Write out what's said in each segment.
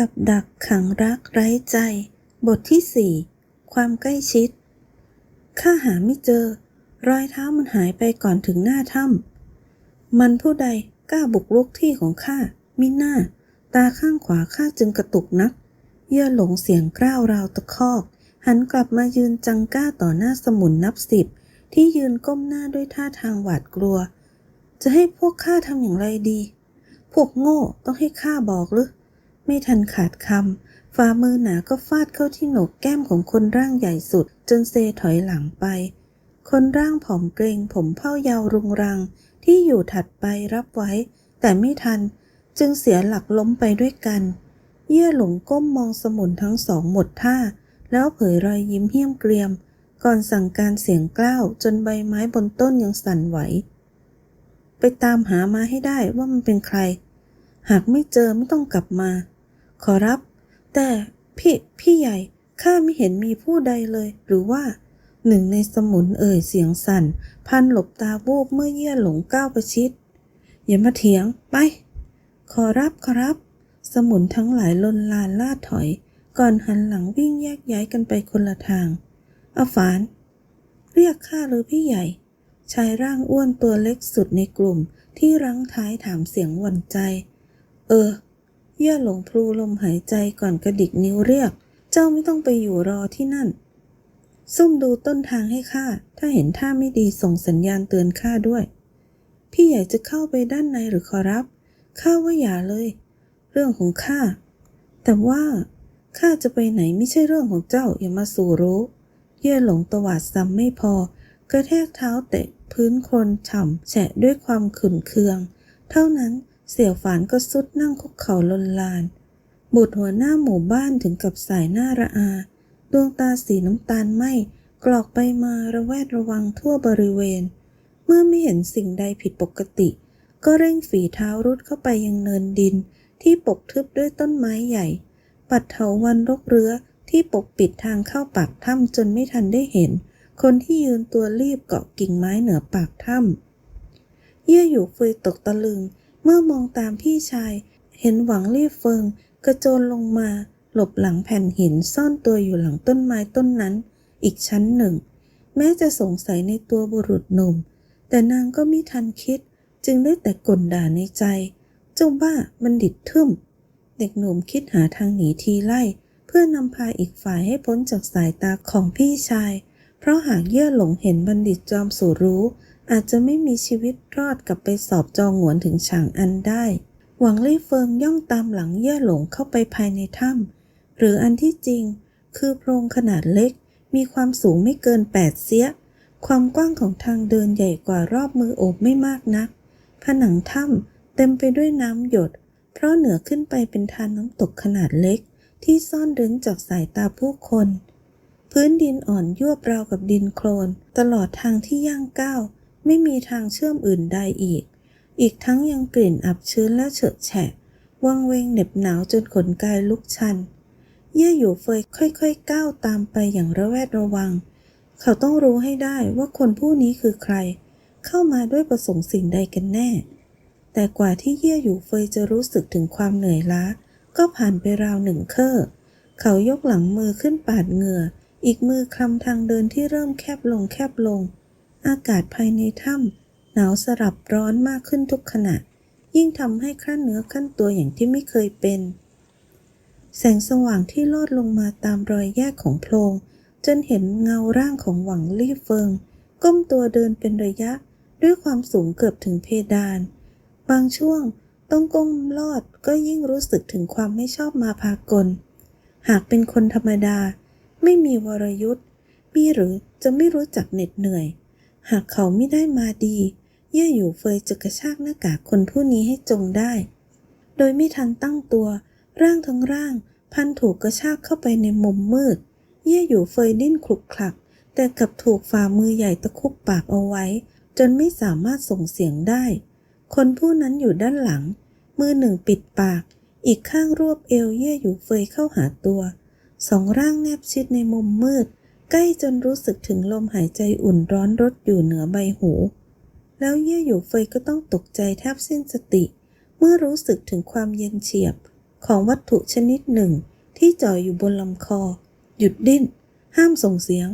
กับดักขังรักไร้ใจ บทที่สี่ความใกล้ชิด ข้าหาไม่เจอ รอยเท้ามันหายไปก่อนถึงหน้าถ้ำมันผู้ใดกล้าบุกรุกที่ของข้ามิหน้า ตาข้างขวาข้าจึงกระตุกนัก เยื่อหลงเสียงกล้าวราวตะคอก หันกลับมายืนจังก้าต่อหน้าสมุนนับสิบ ที่ยืนก้มหน้าด้วยท่าทางหวาดกลัว จะให้พวกข้าทำอย่างไรดี พวกโง่ต้องให้ข้าบอกหรือ ไม่ทันขาดคำฝ่ามือหนาก็ฟาดเข้าที่โหนกแก้มของคนร่างใหญ่สุด จนเซถอยหลังไป คนร่างผอมเกรงผมเผ้ายาวรุงรัง ที่อยู่ถัดไปรับไว้ แต่ไม่ทันจึงเสียหลักล้มไปด้วยกัน เยื่อหลงก้มมองสมุนทั้งสองหมดท่า แล้วเผยรอยยิ้มเหี้ยมเกรียม ก่อนสั่งการเสียงกล้าวจนใบไม้บนต้นยังสั่นไหว ไปตามหามาให้ได้ว่ามันเป็นใคร หากไม่เจอไม่ต้องกลับมา ขอรับ แต่พี่พี่ใหญ่ข้าไม่เห็นมีผู้ใดเลย หรือว่า หนึ่งในสมุนเอ่ยเสียงสั่น พันหลบตาวูบเมื่อเยี่ยหลงก้าวประชิดอย่ามาเถียงไป ขอรับขอรับ สมุนทั้งหลายลนลานล่าถอย ก่อนหันหลังวิ่งแยกย้ายกันไปคนละทางอาฝาน เรียกข้าหรือพี่ใหญ่ ชายร่างอ้วนตัวเล็กสุดในกลุ่มที่รั้งท้ายถามเสียงหวั่นใจ เออ เยื่อหลงพลูลมหายใจก่อนกระดิกนิ้วเรียก เจ้าไม่ต้องไปอยู่รอที่นั่น ซุ่มดูต้นทางให้ข้า ถ้าเห็นท่าไม่ดีส่งสัญญาณเตือนข้าด้วย พี่ใหญ่จะเข้าไปด้านในหรือขอรับ ข้าว่าอย่าเลย เรื่องของข้า แต่ว่าข้าจะไปไหนไม่ใช่เรื่องของเจ้าอย่ามาสู่รู้ เยื่อหลงตวาดซ้ำไม่พอ กระแทกเท้าเตะพื้นโคลนฉ่ำแฉะด้วยความขุ่นเคือง เท่านั้น เสี่ยวฝานก็สุดนั่งคุกเข่าลนลาน บุตรหัวหน้าหมู่บ้านถึงกับสายหน้าระอา ดวงตาสีน้ำตาลไหมกรอกไปมาระแวดระวังทั่วบริเวณ เมื่อไม่เห็นสิ่งใดผิดปกติ ก็เร่งฝีเท้ารุดเข้าไปยังเนินดิน ที่ปกทึบด้วยต้นไม้ใหญ่ ปัดเถาวันรกเรือที่ปกปิดทางเข้าปากถ้ำจนไม่ทันได้เห็น คนที่ยืนตัวรีบเกาะกิ่งไม้เหนือปากถ้ำเยื่ออยู่เฟยตกตะลึง เมื่อมองตามพี่ชาย เห็นหวังรีบเฟิง กระโจนลงมา หลบหลังแผ่นหินซ่อนตัวอยู่หลังต้นไม้ต้นนั้น อีกชั้นหนึ่ง แม้จะสงสัยในตัวบุรุษหนุ่ม แต่นางก็มิทันคิด จึงได้แต่กลด่าในใจ เจ้าบ้ามันดิดทึ่ม เด็กหนุ่มคิดหาทางหนีทีไล่ เพื่อนำพาอีกฝ่ายให้พ้นจากสายตาของพี่ชาย เพราะหากเยื่อหลงเห็นบัณฑิตจอมสู่รู้ อาจจะไม่มีชีวิตรอดกลับไปสอบจองหวนถึงฉางอันได้ หวังลี่เฟิงย่องตามหลังเย่อหลงเข้าไปภายในถ้ำหรืออันที่จริง คือโพรงขนาดเล็ก มีความสูงไม่เกินแปดเสียความกว้างของทางเดินใหญ่กว่ารอบมือโอบไม่มากนัก ผนังถ้ำเต็มไปด้วยน้ำหยด เพราะเหนือขึ้นไปเป็นทานน้ำตกขนาดเล็ก ที่ซ่อนเร้นจากสายตาผู้คน พื้นดินอ่อนยั่วบราวกับดินโคลน ตลอดทางที่ย่างก้าว ไม่มีทางเชื่อมอื่นใดอีก อีกทั้งยังกลิ่นอับชื้นและเฉอะแฉะ วังเวงเหน็บหนาวจนขนกายลุกชัน เย่อยู่เฟยค่อยๆก้าวตามไปอย่างระแวดระวัง เขาต้องรู้ให้ได้ว่าคนผู้นี้คือใคร เข้ามาด้วยประสงค์สิ่งใดกันแน่ แต่กว่าที่เย่อยู่เฟยจะรู้สึกถึงความเหนื่อยล้า ก็ผ่านไปราวหนึ่งเคอเขายกหลังมือขึ้นปาดเหงื่อ อีกมือคลำทางเดินที่เริ่มแคบลงแคบลง อากาศภายในถ้ำหนาวสลับร้อนมากขึ้นทุกขณะ ยิ่งทำให้ขั้นเนื้อขั้นตัวอย่างที่ไม่เคยเป็น แสงสว่างที่ลอดลงมาตามรอยแยกของโพรง จนเห็นเงาร่างของหวังลี่เฟิง ก้มตัวเดินเป็นระยะด้วยความสูงเกือบถึงเพดาน บางช่วงต้องก้มลอดก็ยิ่งรู้สึกถึงความไม่ชอบมาพากล หากเป็นคนธรรมดา ไม่มีวรยุทธ์มีหรือจะไม่รู้จักเหน็ดเหนื่อย หากเขาไม่ได้มาดี เย่อยู่เฟยจะกระชากหน้ากากคนผู้นี้ให้จงได้ โดยไม่ทันตั้งตัว ร่างทั้งร่าง พันถูกกระชากเข้าไปในมุมมืด เย่อยู่เฟยดิ้นคลุกคลัก แต่กลับถูกฝ่ามือใหญ่ตะคุบปากเอาไว้ จนไม่สามารถส่งเสียงได้ คนผู้นั้นอยู่ด้านหลัง มือหนึ่งปิดปาก อีกข้างรวบเอวเย่อยู่เฟยเข้าหาตัว สองร่างแนบชิดในมุมมืด ใกล้จนรู้สึกถึงลมหายใจอุ่นร้อนรดอยู่เหนือใบหู แล้วเย่อยู่เฟยก็ต้องตกใจแทบสิ้นสติ เมื่อรู้สึกถึงความเย็นเฉียบของวัตถุชนิดหนึ่งที่จ่ออยู่บนลำคอ หยุดดิ้น ห้ามส่งเสียง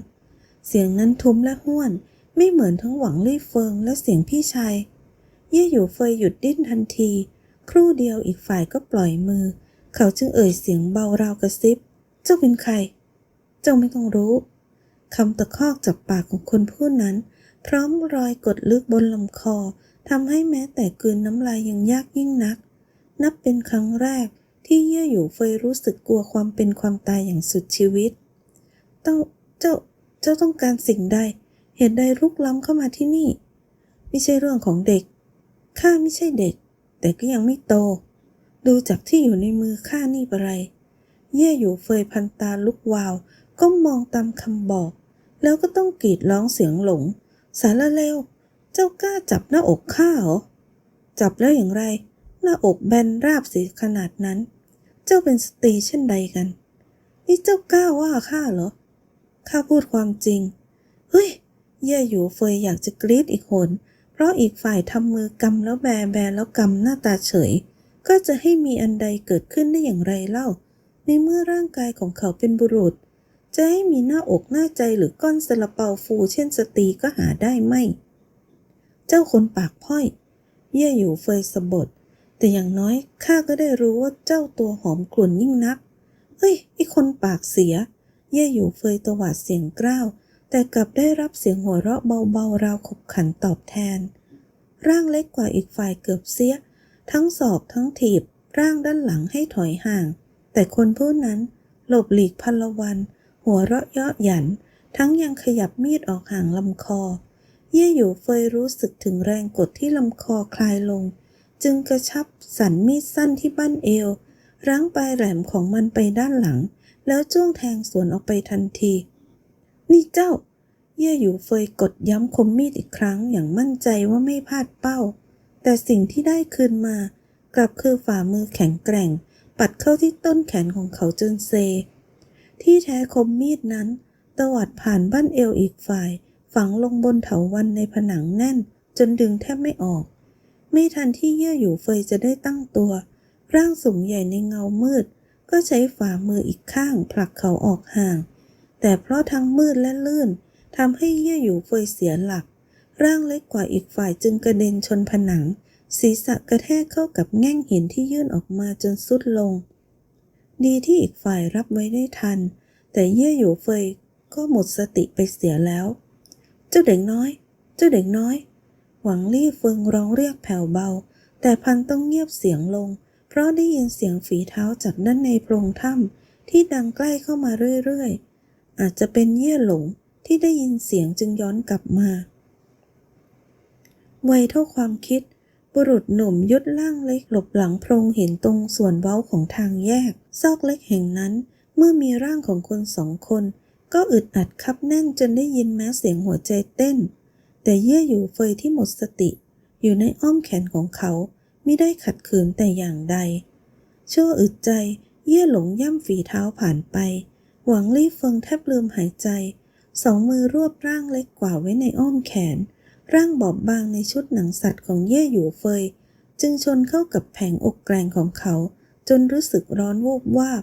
เสียงนั้นทุ้มและห้วน ไม่เหมือนทั้งหวังลี่เฟิงและเสียงพี่ชาย เย่อยู่เฟยหยุดดิ้นทันที ครู่เดียวอีกฝ่ายก็ปล่อยมือ เขาจึงเอ่ยเสียงเบาราวกระซิบ เจ้าเป็นใคร เจ้าไม่ต้องรู้ คำตะคอกจากปากของคนผู้นั้น พร้อมรอยกดลึกบนลำคอทำให้แม้แต่กลืนน้ำลายยังยากยิ่งนัก นับเป็นครั้งแรกที่เย่อยู่เฟยรู้สึกกลัวความเป็นความตายอย่างสุดชีวิตต้องเจ้าเจ้าต้องการสิ่งใด เหตุใดลุกล้ำเข้ามาที่นี่ ไม่ใช่เรื่องของเด็ก ข้าไม่ใช่เด็ก แต่ก็ยังไม่โต ดูจากที่อยู่ในมือข้านี่ปะไร เย่อยู่เฟยพันตาลุกวาว ก็มองตามคำบอก แล้วก็ต้องกรีดร้องเสียงหลง สารเลว เจ้ากล้าจับหน้าอกข้าเหรอ จับแล้วอย่างไร หน้าอกแบนราบสีขนาดนั้น เจ้าเป็นสตรีเช่นใดกัน นี่เจ้ากล้าว่าข้าเหรอ ข้าพูดความจริง เฮ้ย เย่อยู่เฟยอยากจะกรีดอีกหนเพราะอีกฝ่ายทำมือกำแล้วแบแบแล้วกำหน้าตาเฉย ก็จะให้มีอันใดเกิดขึ้นได้อย่างไรเล่า ในเมื่อร่างกายของเขาเป็นบุรุษ จะให้มีหน้าอกหน้าใจหรือก้อนสละเปาฟูเช่นสตรีก็หาได้ไม่ เจ้าคนปากพ้อย เย่อยู่เฟยสะบดแต่อย่างน้อยข้าก็ได้รู้ว่าเจ้าตัวหอมกลุ่นยิ่งนักเฮ้ยไอคนปากเสีย เย่อยู่เฟยตวาดเสียงกล้าว แต่กลับได้รับเสียงหัวเราะเบาๆราวขบขันตอบแทน ร่างเล็กกว่าอีกฝ่ายเกือบเสีย ทั้งศอกทั้งถีบร่างด้านหลังให้ถอยห่าง แต่คนผู้นั้นหลบหลีกพลวัน หัวเราะเยาะหยัน ทั้งยังขยับมีดออกห่างลำคอ เย่อยู่เฟยรู้สึกถึงแรงกดที่ลำคอคลายลง จึงกระชับสันมีดสั้นที่บั้นเอว รั้งปลายแหลมของมันไปด้านหลัง แล้วจ้วงแทงสวนออกไปทันที นี่เจ้า เย่อยู่เฟยกดย้ำคมมีดอีกครั้งอย่างมั่นใจว่าไม่พลาดเป้า แต่สิ่งที่ได้คืนมา กลับคือฝ่ามือแข็งแกร่ง ปัดเข้าที่ต้นแขนของเขาจนเซ ที่แท้คมมีดนั้นตวัดผ่านบ้านเอวอีกฝ่าย ฝังลงบนเถาวันในผนังแน่น จนดึงแทบไม่ออก ไม่ทันที่เยื่ออยู่เฟยจะได้ตั้งตัว ร่างสูงใหญ่ในเงามืด ก็ใช้ฝ่ามืออีกข้างผลักเขาออกห่าง แต่เพราะทั้งมืดและลื่นทำให้เยื่ออยู่เฟยเสียหลัก ร่างเล็กกว่าอีกฝ่ายจึงกระเด็นชนผนัง ศีรษะกระแทกเข้ากับแง่งหินที่ยื่นออกมาจนสุดลง ดีที่อีกฝ่ายรับไว้ได้ทัน แต่เย่ออยู่เฟยก็หมดสติไปเสียแล้ว เจ้าเด็กน้อย เจ้าเด็กน้อย หวังลี่เฟิงร้องเรียกแผ่วเบา แต่พันต้องเงียบเสียงลง เพราะได้ยินเสียงฝีเท้าจากด้านในโพรงถ้ำที่ดังใกล้เข้ามาเรื่อยๆ อาจจะเป็นเย่หลงที่ได้ยินเสียงจึงย้อนกลับมาไวเท่าความคิด บุรุษหนุ่มยุดล่างเล็กหลบหลังโพรงเห็นตรงส่วนเว้าของทางแยก ซอกเล็กแห่งนั้น เมื่อมีร่างของคนสองคน ก็อึดอัดคับแน่นจนได้ยินแม้เสียงหัวใจเต้น แต่เยื่ออยู่เฟยที่หมดสติ อยู่ในอ้อมแขนของเขาไม่ได้ขัดขืนแต่อย่างใด ชั่วอึดใจ เย่หลงย่ำฝีเท้าผ่านไป หวังลี่เฟิงแทบลืมหายใจ สองมือรวบร่างเล็กกว่าไว้ในอ้อมแขน ร่างบอบบางในชุดหนังสัตว์ของเย่หยู่เฟย จึงชนเข้ากับแผงอกแกรงของเขา จนรู้สึกร้อนวูบวาบ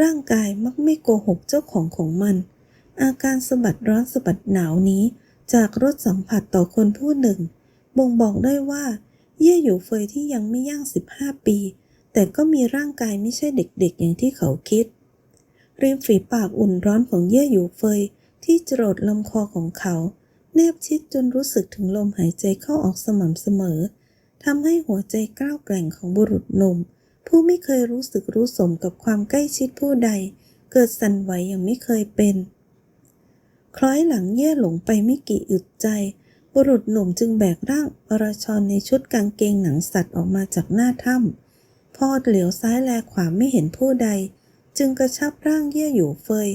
ร่างกายมักไม่โกหกเจ้าของของมัน อาการสะบัดร้อนสะบัดหนาวนี้ จากรสสัมผัสต่อคนผู้หนึ่ง บ่งบอกได้ว่า เย่หยู่เฟยที่ยังไม่ย่าง 15 ปี แต่ก็มีร่างกายไม่ใช่เด็กๆ อย่างที่เขาคิด ริมฝีปากอุ่นร้อนของเย่หยู่เฟยที่จรดลำคอของเขา แนบชิดจนรู้สึกถึงลมหายใจเข้าออกสม่ำเสมอทำให้หัวใจกล้าวแกร่งของบุรุษหนุ่ม ผู้ไม่เคยรู้สึกรู้สมกับความใกล้ชิดผู้ใด เกิดสั่นไหวอย่างไม่เคยเป็น คล้อยหลังเย่หลงไปไม่กี่อึดใจ บุรุษหนุ่มจึงแบกร่างอรชรในชุดกางเกงหนังสัตว์ออกมาจากหน้าถ้ำพอเหลียวซ้ายแลขวาไม่เห็นผู้ใด จึงกระชับร่างเย่อยู่เฟย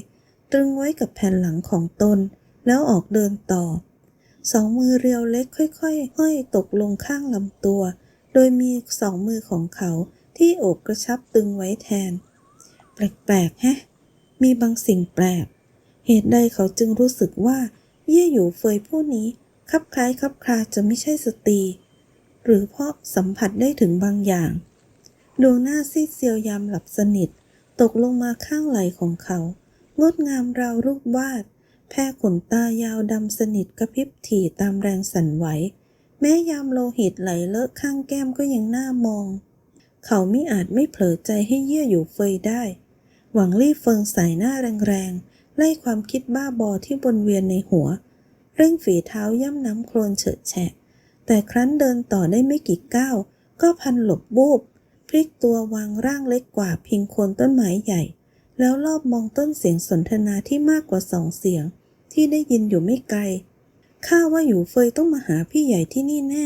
ตรึงไว้กับแผ่นหลังของตน แล้วออกเดินต่อ สองมือเรียวเล็กค่อยๆ ห้อยตกลงข้างลำตัว โดยมีสองมือของเขาที่โอบกระชับตึงไว้แทน แปลกๆแฮะ มีบางสิ่งแปลก เหตุใดเขาจึงรู้สึกว่า เย่อยู่เฟยผู้นี้คับคล้ายคับคลาจะไม่ใช่สตรี หรือเพราะสัมผัสได้ถึงบางอย่างดูหน้าซีดเซียวยามหลับสนิท ตกลงมาข้างไหล่ของเขา งดงามราวรูปวาด แพรขนตายาวดำสนิทกระพริบถี่ตามแรงสั่นไหว แม้ยามโลหิตไหลเลอะข้างแก้มก็ยังน่ามอง เขาไม่อาจไม่เผลอใจให้เยื่ออยู่เฟยได้ หวังรีบเฟิงใส่หน้าแรงๆ ไล่ความคิดบ้าบอที่วนเวียนในหัว เร่งฝีเท้าย่ำน้ำโคลนเฉอะแฉะ แต่ครั้นเดินต่อได้ไม่กี่ก้าวก็พันหลบบูบพลิกตัววางร่างเล็กกว่าพิงโคนต้นไม้ใหญ่ แล้วรอบมองต้นเสียงสนทนาที่มากกว่าสองเสียง ที่ได้ยินอยู่ไม่ไกล ข้าว่าอยู่เฟยต้องมาหาพี่ใหญ่ที่นี่แน่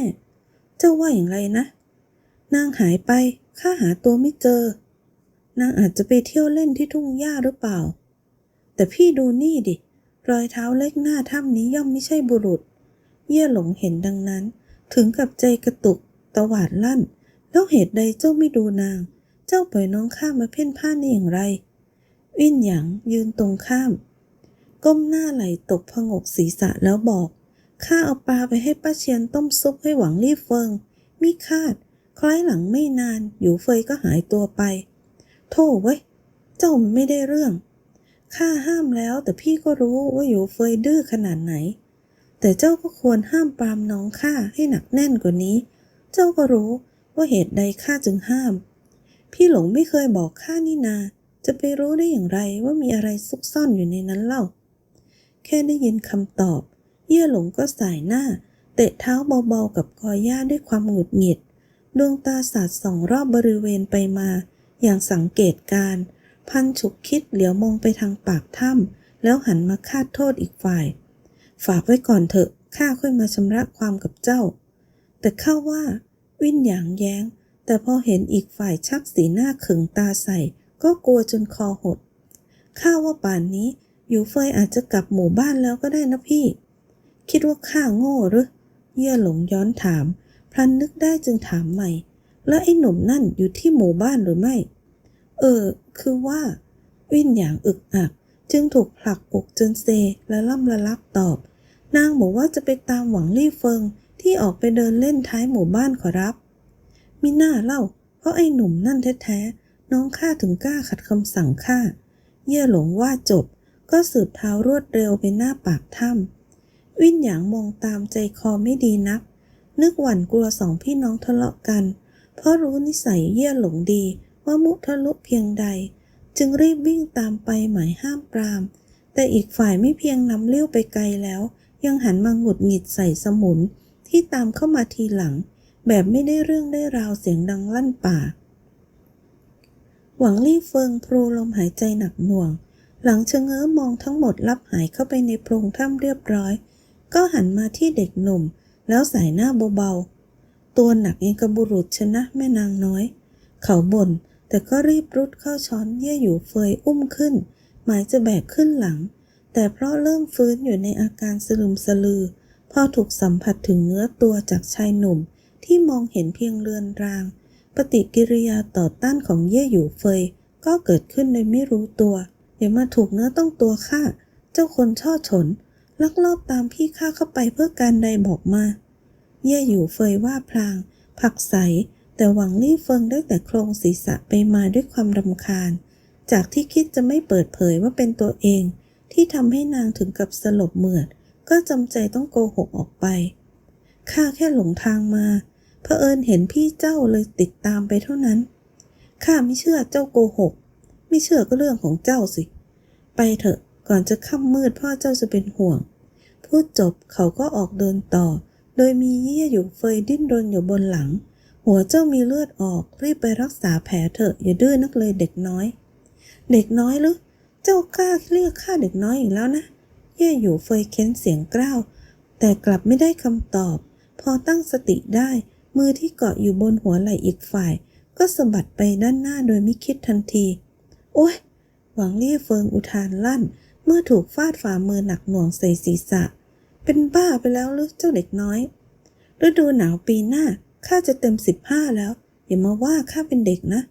เจ้าว่าอย่างไรนะ นางหายไป ข้าหาตัวไม่เจอ นางอาจจะไปเที่ยวเล่นที่ทุ่งหญ้าหรือเปล่า แต่พี่ดูนี่ดิ รอยเท้าเล็กหน้าถ้ำนี้ย่อมไม่ใช่บุรุษ เย่หลงเห็นดังนั้น ถึงกับใจกระตุก ตวาดลั่น แล้วเหตุใดเจ้าไม่ดูนาง เจ้าปล่อยน้องข้ามาเพ่นพ่านได้อย่างไร วิ่นหยางยืนตรงข้าม ก้มหน้าไหลตกผงกศีรษะแล้วบอก ข้าเอาปลาไปให้ป้าเชียนต้มซุปให้หวังรีบเฟิง มิคาด คล้ายหลังไม่นาน อยู่เฟยก็หายตัวไป โธ่เว้ย เจ้ามันไม่ได้เรื่อง ข้าห้ามแล้วแต่พี่ก็รู้ว่าอยู่เฟยดื้อขนาดไหน แต่เจ้าก็ควรห้ามปรามน้องข้าให้หนักแน่นกว่านี้ เจ้าก็รู้ว่าเหตุใดข้าจึงห้าม พี่หลงไม่เคยบอกข้านี่นา จะไปรู้ได้อย่างไรว่ามีอะไรซุกซ่อนอยู่ในนั้นเล่า ค่ได้ยินคำตอบ เย่หลงก็สายหน้า เตะเท้าเบาๆกับกอหญ้าด้วยความหงุดหงิด ดวงตาสาดส่องรอบบริเวณไปมา อย่างสังเกตการ พันฉุกคิดเหลียวมองไปทางปากถ้ำแล้วหันมาคาดโทษอีกฝ่าย ฝากไว้ก่อนเถอะข้าค่อยมาชำระความกับเจ้า แต่ข้าว่า วินหยางแย้ง แต่พอเห็นอีกฝ่ายชักสีหน้าขึงตาใส่ ก็กลัวจนคอหดข้าว่าป่านนี้ อยู่เฟยอาจจะกลับหมู่บ้านแล้วก็ได้นะพี่ คิดว่าข้าโง่หรือ เย่หลงย้อนถาม พลันนึกได้จึงถามใหม่ แล้วไอ้หนุ่มนั่นอยู่ที่หมู่บ้านหรือไม่ เออ คือว่า วินหยางอึกอัก จึงถูกผลักอกจนเซและล่ำละลักตอบ นางบอกว่าจะไปตามหวังลี่เฟิงที่ออกไปเดินเล่นท้ายหมู่บ้านขอรับ มิน่าเล่า เพราะไอ้หนุ่มนั่นแท้ๆน้องข้าถึงกล้าขัดคำสั่งข้า เย่หลงว่าจบ ก็สืบเท้ารวดเร็วไปหน้าปากถ้ำวินหยางมองตามใจคอไม่ดีนัก นึกหวั่นกลัวสองพี่น้องทะเลาะกัน เพราะรู้นิสัยเย่ยหลงดีว่ามุทะลุเพียงใด จึงรีบวิ่งตามไปหมายห้ามปราม แต่อีกฝ่ายไม่เพียงนำเลี้ยวไปไกลแล้ว ยังหันมาหงุดหงิดใส่สมุน ที่ตามเข้ามาทีหลัง แบบไม่ได้เรื่องได้ราวเสียงดังลั่นป่า หวังลี่เฟิงพรูลมหายใจหนักหน่วง หลังชะเง้อมองทั้งหมดลับหายเข้าไปในโพรงถ้ำเรียบร้อย ก็หันมาที่เด็กหนุ่ม แล้วสายหน้าเบาๆ ตัวหนักยังกระบุรุษชนะแม่นางน้อย เขาบ่นแต่ก็รีบรุดเข้าช้อนเยี่ยอยู่เฟยอุ้มขึ้น หมายจะแบกขึ้นหลัง แต่เพราะเริ่มฟื้นอยู่ในอาการสลืมสลือ พอถูกสัมผัสถึงเนื้อตัวจากชายหนุ่ม ที่มองเห็นเพียงเรือนราง ปฏิกิริยาต่อต้านของเย่อยู่เฟยก็เกิดขึ้นโดยไม่รู้ตัว อย่ามาถูกเนื้อต้องตัวข้า เจ้าคนช่อฉน ลักลอบตามพี่ข้าเข้าไปเพื่อการใดบอกมา เย่อยู่เฟยว่าพลาง ผักใส แต่หวังลี่เฟิงได้แต่โครงศีรษะไปมาด้วยความรำคาญ จากที่คิดจะไม่เปิดเผยว่าเป็นตัวเอง ที่ทำให้นางถึงกับสลบเหมือด ก็จำใจต้องโกหกออกไป ข้าแค่หลงทางมาเผอิญเห็นพี่เจ้าเลยติดตามไปเท่านั้น ข้าไม่เชื่อเจ้าโกหก ไม่เชื่อก็เรื่องของเจ้าสิ ไปเถอะก่อนจะค่ำมืดพ่อเจ้าจะเป็นห่วง พูดจบเขาก็ออกเดินต่อ โดยมีเยี่ยอยู่เฟยดิ้นรนอยู่บนหลัง หัวเจ้ามีเลือดออกรีบไปรักษาแผลเถอะอย่าดื้อนักเลยเด็กน้อย เด็กน้อยหรือเจ้ากล้าเรียกข้าเด็กน้อยอีกแล้วนะ เย่อยู่เฟยเค้นเสียงกล้าว แต่กลับไม่ได้คำตอบ พอตั้งสติได้ มือที่เกาะอยู่บนหัวไหล่อีกฝ่าย ก็สะบัดไปด้านหน้าโดยไม่คิดทันที โอ้ยหวังเลี่ยเฟิงอุทานลั่น เมื่อถูกฟาดฝ่ามือหนักหน่วงใส่ศีรษะ เป็นบ้าไปแล้วหรือเจ้าเด็กน้อย ฤดูหนาวปีหน้าข้าจะเต็มสิบห้าแล้ว อย่ามาว่าข้าเป็นเด็กนะ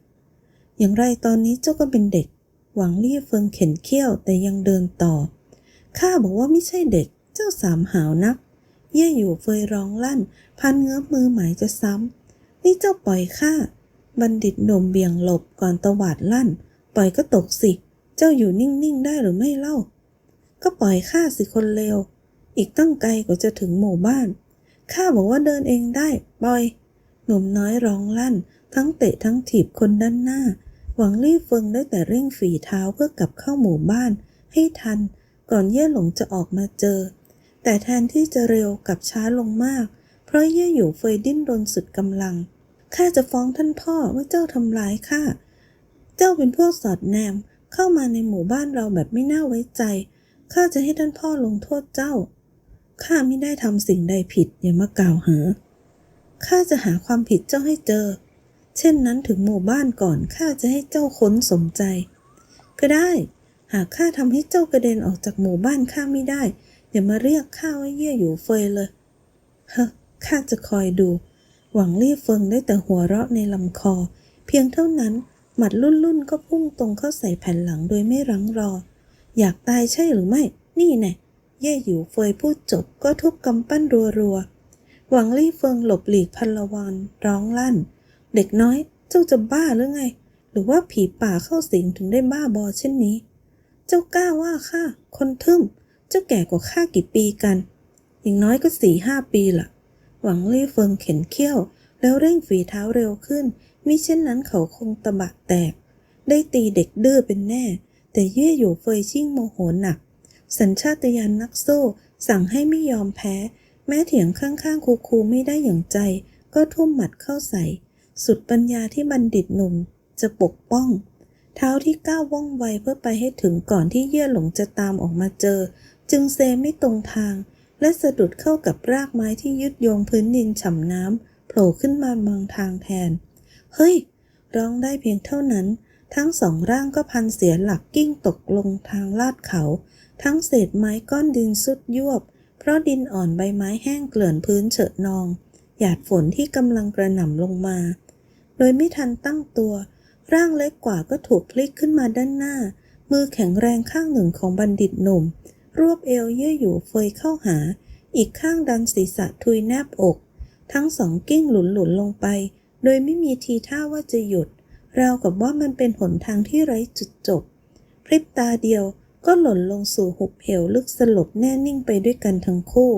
อย่างไรตอนนี้เจ้าก็เป็นเด็ก หวังเลี่ยเฟิงเข็นเขี้ยวแต่ยังเดินต่อ ข้าบอกว่าไม่ใช่เด็ก เจ้าสามหาวนัก เย่อยู่เฟยร้องลั่น พันเงื้อมือหมายจะซ้ำนี่เจ้าปล่อยข้า บัณฑิตหนุ่มเบี่ยงหลบก่อนตวาดลั่น ปล่อยก็ตกสิ เจ้าอยู่นิ่งๆได้หรือไม่เล่า ก็ปล่อยข้าสิคนเลว อีกตั้งไกลกว่าจะถึงหมู่บ้าน ข้าบอกว่าเดินเองได้ปล่อย หนุ่มน้อยร้องลั่น ทั้งเตะทั้งถีบคนด้านหน้า หวังรีบเฟิงได้แต่เร่งฝีเท้าเพื่อกลับเข้าหมู่บ้าน ให้ทัน ก่อนเย่หลงจะออกมาเจอ แต่แทนที่จะเร็วกลับช้าลงมาก เพราะเย่อยู่เฟยดิ้นรนสุดกำลังข้าจะฟ้องท่านพ่อว่าเจ้าทำร้ายข้า เจ้าเป็นพวกสอดแนม เข้ามาในหมู่บ้านเราแบบไม่น่าไว้ใจ ข้าจะให้ท่านพ่อลงโทษเจ้า ข้าไม่ได้ทำสิ่งใดผิดอย่ามากล่าวหา ข้าจะหาความผิดเจ้าให้เจอ เช่นนั้นถึงหมู่บ้านก่อนข้าจะให้เจ้าค้นสมใจ ก็ได้ หากข้าทำให้เจ้ากระเด็นออกจากหมู่บ้านข้าไม่ได้ อย่ามาเรียกข้าว่าเยี่ยอยู่เฟยเลย เฮ้อข้าจะคอยดู หวังลี่เฟิงได้แต่หัวเราะในลำคอ เพียงเท่านั้น หมัดรุ่นๆก็พุ่งตรงเข้าใส่แผ่นหลังโดยไม่รั้งรอ อยากตายใช่หรือไม่ นี่แน่เย่หยูเฟยพูดจบก็ทุบกำปั้นรัวๆ หวังลี่เฟิงหลบหลีกพันละวันร้องลั่น เด็กน้อยเจ้าจะบ้าหรือไง หรือว่าผีป่าเข้าสิงถึงได้บ้าบอเช่นนี้ เจ้ากล้าว่าข้าคนทึ่ม เจ้าแก่กว่าข้ากี่ปีกัน อย่างน้อยก็สี่ห้าปีละหวังลี่เฟิงเข็นเขี้ยว แล้วเร่งฝีเท้าเร็วขึ้น มิเช่นนั้นเขาคงตะบะแตก ได้ตีเด็กดื้อเป็นแน่ แต่เย่อยู่เฟยชิ่งโมโหหนัก สัญชาตญาณนักสู้ สั่งให้ไม่ยอมแพ้ แม้เถียงข้างๆคูๆไม่ได้อย่างใจ ก็ทุ่มหมัดเข้าใส่ สุดปัญญาที่บัณฑิตหนุ่มจะปกป้อง เท้าที่ก้าวว่องไวเพื่อไปให้ถึงก่อนที่เย่หลงจะตามออกมาเจอ จึงเซไม่ตรงทาง และสะดุดเข้ากับรากไม้ที่ยึดโยงพื้นดินฉ่ำน้ำโผล่ขึ้นมาบางทางแทน เฮ้ย ร้องได้เพียงเท่านั้น ทั้งสองร่างก็พันเสียหลักกิ้งตกลงทางลาดเขา ทั้งเศษไม้ก้อนดินสุดยวบ เพราะดินอ่อนใบไม้แห้งเกลื่อนพื้นเฉอะนอง หยาดฝนที่กำลังกระหน่ำลงมา โดยไม่ทันตั้งตัว ร่างเล็กกว่าก็ถูกพลิกขึ้นมาด้านหน้า มือแข็งแรงข้างหนึ่งของบัณฑิตหนุ่ม รวบเอวเยื่ออยู่เฟยเข้าหา อีกข้างดันศีรษะทุยแนบอกทั้งสองกิ้งหลุนหลุนลงไป โดยไม่มีทีท่าว่าจะหยุด ราวกับว่ามันเป็นหนทางที่ไร้จุดจบ พริบตาเดียวก็หล่นลงสู่หุบเหวลึกสลบแน่นิ่งไปด้วยกันทั้งคู่